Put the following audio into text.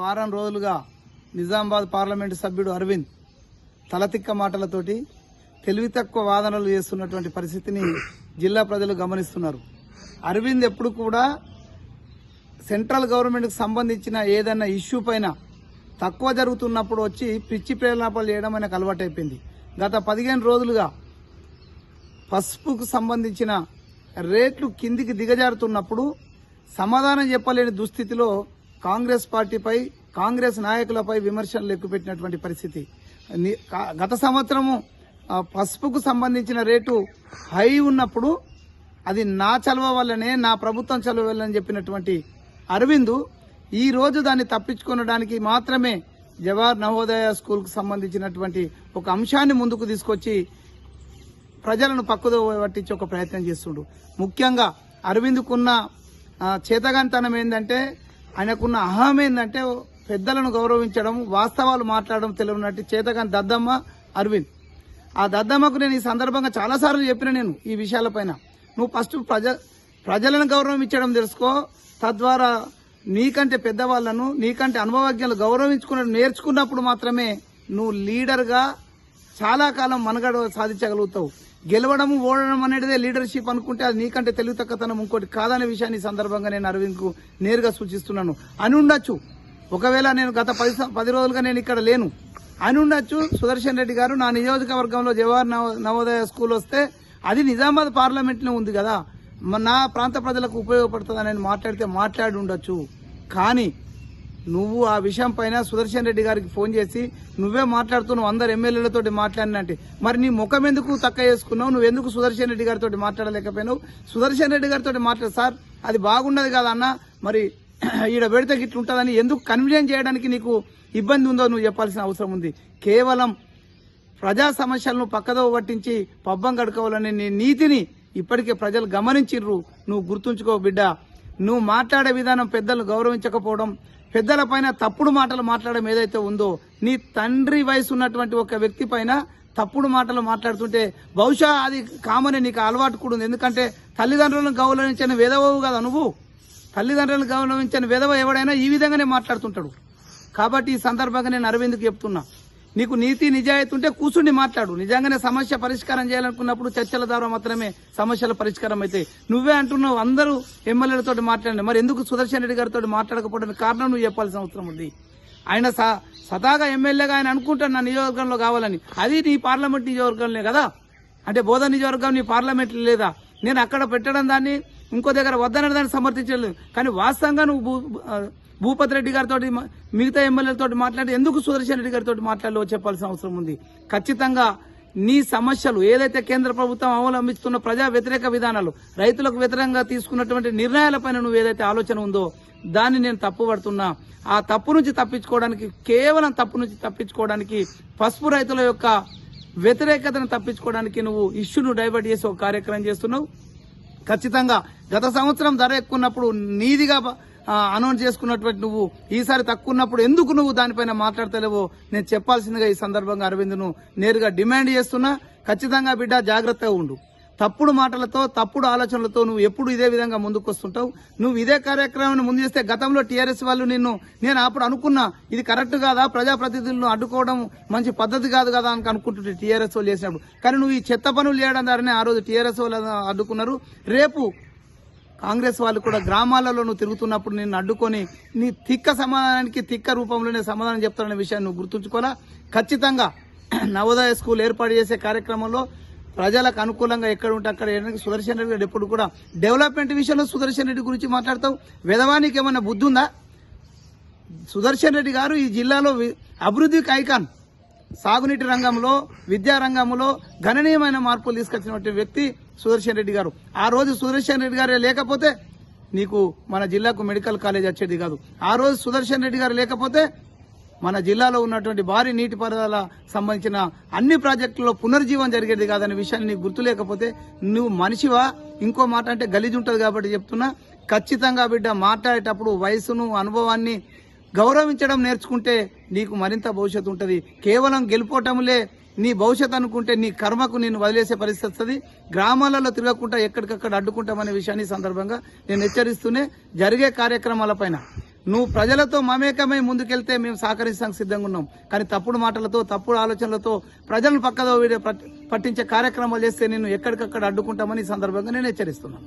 వారం రోజులుగా నిజామాబాద్ పార్లమెంటు సభ్యుడు అరవింద్ తలతిక్క మాటలతోటి తెలివి తక్కువ వాదనలు చేస్తున్నటువంటి పరిస్థితిని జిల్లా ప్రజలు గమనిస్తున్నారు. అరవింద్ ఎప్పుడు కూడా సెంట్రల్ గవర్నమెంట్కి సంబంధించిన ఏదైనా ఇష్యూ పైన తక్కువ జరుగుతున్నప్పుడు వచ్చి పిచ్చి ప్రేరణాపాలు చేయడం ఆయనకు అలవాటైపోయింది. గత పదిహేను రోజులుగా పసుపుకు సంబంధించిన రేట్లు కిందికి దిగజారుతున్నప్పుడు సమాధానం చెప్పలేని దుస్థితిలో కాంగ్రెస్ పార్టీపై కాంగ్రెస్ నాయకులపై విమర్శలు ఎక్కుపెట్టినటువంటి పరిస్థితి. గత సంవత్సరము పసుపుకు సంబంధించిన రేటు హై ఉన్నప్పుడు అది నా చలవ వల్లనే నా ప్రభుత్వం చలవ వల్లనే చెప్పినటువంటి అరవింద్ ఈరోజు దాన్ని తప్పించుకొనడానికి మాత్రమే జవహర్ నవోదయ స్కూల్కు సంబంధించినటువంటి ఒక అంశాన్ని ముందుకు తీసుకొచ్చి ప్రజలను పక్కదో పట్టించి ఒక ప్రయత్నం చేస్తుండు. ముఖ్యంగా అరవింద్కున్న చేతగానితనం ఏంటంటే ఆయనకున్న అహం ఏంటంటే పెద్దలను గౌరవించడం వాస్తవాలు మాట్లాడడం తెలియనట్టు చేతగాని దద్దమ్మ అరవింద్. ఆ దద్దమ్మకు నేను ఈ సందర్భంగా చాలాసార్లు చెప్పిన నేను ఈ విషయాలపైన. నువ్వు ఫస్ట్ ప్రజ ప్రజలను గౌరవం ఇచ్చడం తెలుసుకో తద్వారా నీకంటే పెద్దవాళ్ళను నీకంటే అనుభవజ్ఞులు గౌరవించుకున్న నేర్చుకున్నప్పుడు మాత్రమే నువ్వు లీడర్గా చాలా కాలం మనగడ సాధించగలుగుతావు. గెలవడం ఓడడం అనేటిదే లీడర్షిప్ అనుకుంటే అది నీకంటే తెలివి తక్కువతనం ఇంకోటి కాదనే విషయాన్ని సందర్భంగా నేను అరవింద్కు నేరుగా సూచిస్తున్నాను. అని ఉండొచ్చు. ఒకవేళ నేను గత పది సం- పది రోజులుగా నేను ఇక్కడ లేను. అని ఉండొచ్చు. సుదర్శన్ రెడ్డి గారు నా నియోజకవర్గంలో జవహర్ నవ- నవోదయ స్కూల్ వస్తే అది నిజామాబాద్ పార్లమెంట్లో ఉంది కదా. నా ప్రాంత ప్రజలకు ఉపయోగపడుతుందని నేను మాట్లాడితే మాట్లాడి ఉండొచ్చు. కానీ నువ్వు ఆ విషయం పైన సుదర్శన్ రెడ్డి గారికి ఫోన్ చేసి నువ్వే మాట్లాడుతున్నావు అందరు ఎమ్మెల్యేలతో మాట్లాడినంటే మరి నీ ముఖం ఎందుకు తక్క చేసుకున్నావు? నువ్వు ఎందుకు సుదర్శన్ రెడ్డి గారితో మాట్లాడలేకపోయినావు? సుదర్శన్ రెడ్డి గారితో మాట్లాడు సార్ అది బాగున్నది కదా అన్న మరి ఈడ పెడితే గిట్ల ఉంటుందని ఎందుకు కన్వినియన్స్ చేయడానికి నీకు ఇబ్బంది ఉందో నువ్వు చెప్పాల్సిన అవసరం ఉంది. కేవలం ప్రజా సమస్యలను పక్కదో పట్టించి పబ్బం గడుకోవాలనే నీ నీతిని ఇప్పటికే ప్రజలు గమనించిర్రు. నువ్వు గుర్తుంచుకో బిడ్డ. నువ్వు మాట్లాడే విధానం పెద్దలు గౌరవించకపోవడం పెద్దల పైన తప్పుడు మాటలు మాట్లాడడం ఏదైతే ఉందో నీ తండ్రి వయసు ఉన్నటువంటి ఒక వ్యక్తి పైన తప్పుడు మాటలు మాట్లాడుతుంటే బహుశా అది కామనే నీకు అలవాటు కూడా ఉంది. ఎందుకంటే తల్లిదండ్రులను గౌరవించిన వేదవవు కదా నువ్వు? తల్లిదండ్రులను గౌరవించిన విధవ ఎవడైనా ఈ విధంగానే మాట్లాడుతుంటాడు. కాబట్టి ఈ సందర్భంగా నేను అరవింద్కి చెప్తున్నా నీకు నీతి నిజాయితీ ఉంటే కూర్చుండి మాట్లాడు. నిజంగానే సమస్య పరిష్కారం చేయాలనుకున్నప్పుడు చర్చల ద్వారా మాత్రమే సమస్యల పరిష్కారం అయితే నువ్వే అంటున్నావు అందరూ ఎమ్మెల్యేలతో మాట్లాడండి. మరి ఎందుకు సుదర్శన్ రెడ్డి గారితో మాట్లాడకపోవడానికి కారణం నువ్వు చెప్పాల్సిన అవసరం ఉంది. ఆయన స- ఎమ్మెల్యేగా ఆయన అనుకుంటాను నా నియోజకవర్గంలో కావాలని. అది నీ పార్లమెంట్ నియోజకవర్గంలో కదా. అంటే బోధ నియోజకవర్గం నీ పార్లమెంట్ లేదా? నేను అక్కడ పెట్టడం దాన్ని ఇంకో దగ్గర వద్దన దాన్ని సమర్థించలేదు. కానీ వాస్తవంగా నువ్వు భూ- భూపతి రెడ్డి గారితో మిగతా ఎమ్మెల్యేలతో మాట్లాడి ఎందుకు సుదర్శన్ రెడ్డి గారితో మాట్లాడలో చెప్పాల్సిన అవసరం ఉంది? ఖచ్చితంగా నీ సమస్యలు ఏదైతే కేంద్ర ప్రభుత్వం అవలంబిస్తున్న ప్రజా వ్యతిరేక విధానాలు రైతులకు వ్యతిరేకంగా తీసుకున్నటువంటి నిర్ణయాలపైన నువ్వు ఏదైతే ఆలోచన ఉందో దాన్ని నేను తప్పు పడుతున్నా ఆ తప్పు నుంచి తప్పించుకోవడానికి కేవలం తప్పు నుంచి తప్పించుకోవడానికి పసుపు రైతుల యొక్క వ్యతిరేకతను తప్పించుకోవడానికి నువ్వు ఇష్యూను డైవర్ట్ చేసి ఒక కార్యక్రమం చేస్తున్నావు. ఖచ్చితంగా గత సంవత్సరం ధర ఎక్కువన్నప్పుడు నీదిగా అనౌన్స్ చేసుకున్నటువంటి నువ్వు ఈసారి తక్కువ ఉన్నప్పుడు ఎందుకు నువ్వు దానిపైన మాట్లాడతలేవో నేను చెప్పాల్సిందిగా ఈ సందర్భంగా అరవింద్ను నేరుగా డిమాండ్ చేస్తున్నా. ఖచ్చితంగా బిడ్డ జాగ్రత్తగా ఉండు. తప్పుడు మాటలతో తప్పుడు ఆలోచనలతో నువ్వు ఎప్పుడు ఇదే విధంగా ముందుకు వస్తుంటావు నువ్వు ఇదే కార్యక్రమాన్ని ముందు చేస్తే గతంలో టీఆర్ఎస్ వాళ్ళు నిన్ను నేను అప్పుడు అనుకున్నా ఇది కరెక్ట్ కాదా? ప్రజాప్రతినిధులను అడ్డుకోవడం మంచి పద్ధతి కాదు కదా అని అనుకుంటుంటే టీఆర్ఎస్ వాళ్ళు చేసినప్పుడు. కానీ నువ్వు ఈ చెత్త పనులు చేయడం ద్వారానే ఆ రోజు టీఆర్ఎస్ వాళ్ళు అడ్డుకున్నారు. రేపు కాంగ్రెస్ వాళ్ళు కూడా గ్రామాలలో నువ్వు తిరుగుతున్నప్పుడు నిన్ను అడ్డుకొని నీ తిక్క సమాధానానికి తిక్క రూపంలోనే సమాధానం చెప్తారనే విషయాన్ని నువ్వు గుర్తుంచుకోవాలా? ఖచ్చితంగా నవోదయ స్కూల్ ఏర్పాటు చేసే కార్యక్రమంలో ప్రజలకు అనుకూలంగా ఎక్కడ ఉంటే అక్కడ ఏడానికి సుదర్శన్ రెడ్డి గారు ఎప్పుడు కూడా డెవలప్మెంట్ విషయంలో సుదర్శన్ రెడ్డి గురించి మాట్లాడతావు. విధవానికి ఏమన్నా బుద్ధి ఉందా? సుదర్శన్ రెడ్డి గారు ఈ జిల్లాలో వి- అభివృద్ధికి ఐకాన్. సాగునీటి రంగంలో విద్యా రంగంలో గణనీయమైన మార్పులు తీసుకొచ్చినటువంటి వ్యక్తి సుదర్శన్ రెడ్డి గారు. ఆ రోజు సుదర్శన్ రెడ్డి గారే లేకపోతే నీకు మన జిల్లాకు మెడికల్ కాలేజ్ వచ్చేది కాదు. ఆ రోజు సుదర్శన్ రెడ్డి గారు లేకపోతే మన జిల్లాలో ఉన్నటువంటి భారీ నీటిపారుదల సంబంధించిన అన్ని ప్రాజెక్టుల్లో పునర్జీవం జరిగేది కాదనే విషయాన్ని నీకు గుర్తు లేకపోతే నువ్వు మనిషివా? ఇంకో మాట అంటే గలీజ్ ఉంటుంది కాబట్టి చెప్తున్నా. ఖచ్చితంగా బిడ్డ మాట్లాడేటప్పుడు వయసును అనుభవాన్ని గౌరవించడం నేర్చుకుంటే నీకు మరింత భవిష్యత్తు ఉంటుంది. కేవలం గెలుపోవటములే నీ భవిష్యత్తు అనుకుంటే నీ కర్మకు నేను వదిలేసే పరిస్థితి వస్తుంది. గ్రామాలలో తిరగకుండా ఎక్కడికక్కడ అడ్డుకుంటామనే విషయాన్ని సందర్భంగా నేను హెచ్చరిస్తూనే జరిగే కార్యక్రమాలపైన నువ్వు ప్రజలతో మమేకమై ముందుకెళ్తే మేము సహకరించడానికి సిద్ధంగా ఉన్నాం. కానీ తప్పుడు మాటలతో తప్పుడు ఆలోచనలతో ప్రజలను పక్కదో వీడియో పట్టించే కార్యక్రమాలు చేస్తే నేను ఎక్కడికక్కడ అడ్డుకుంటామని ఈ సందర్భంగా నేను హెచ్చరిస్తున్నాను.